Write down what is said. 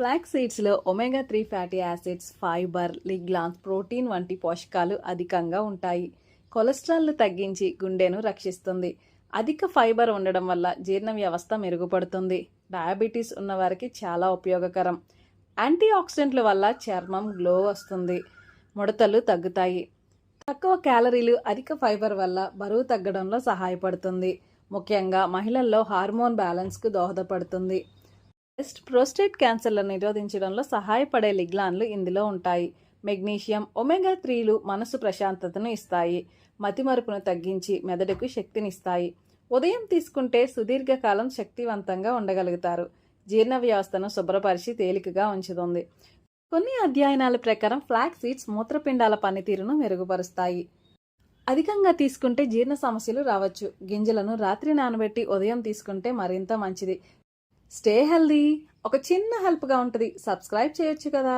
Flax సీడ్స్లో omega three fatty acids fibre lignans protein వంటి పోషకాలు అధికంగా ఉంటాయి. కొలెస్ట్రాల్ను తగ్గించి గుండెను రక్షిస్తుంది. అధిక ఫైబర్ ఉండడం వల్ల జీర్ణ వ్యవస్థ మెరుగుపడుతుంది. డయాబెటీస్ ఉన్నవారికి చాలా ఉపయోగకరం. యాంటీ ఆక్సిడెంట్ల వల్ల చర్మం గ్లో వస్తుంది. ముడతలు తగ్గుతాయి. తక్కువ క్యాలరీలు అధిక ఫైబర్ వల్ల బరువు తగ్గడంలో సహాయపడుతుంది. ముఖ్యంగా మహిళల్లో హార్మోన్ బ్యాలెన్స్కు దోహదపడుతుంది. ప్రోస్టేట్ క్యాన్సర్లను నిరోధించడంలో సహాయపడే లిగ్లాన్లు ఇందులో ఉంటాయి. మెగ్నీషియం ఒమేగా త్రీలు మనసు ప్రశాంతతను ఇస్తాయి. మతిమరుపును తగ్గించి మెదడుకు శక్తినిస్తాయి. ఉదయం తీసుకుంటే సుదీర్ఘకాలం శక్తివంతంగా ఉండగలుగుతారు. జీర్ణ వ్యవస్థను శుభ్రపరిచి తేలికగా ఉంచుతుంది. కొన్ని అధ్యయనాల ప్రకారం ఫ్లాక్ సీడ్స్ మూత్రపిండాల పనితీరును మెరుగుపరుస్తాయి. అధికంగా తీసుకుంటే జీర్ణ సమస్యలు రావచ్చు. గింజలను రాత్రి నానబెట్టి ఉదయం తీసుకుంటే మరింత మంచిది. స్టే హెల్దీ ఒక చిన్న హెల్ప్గా ఉంటుంది. సబ్స్క్రైబ్ చేయొచ్చు కదా.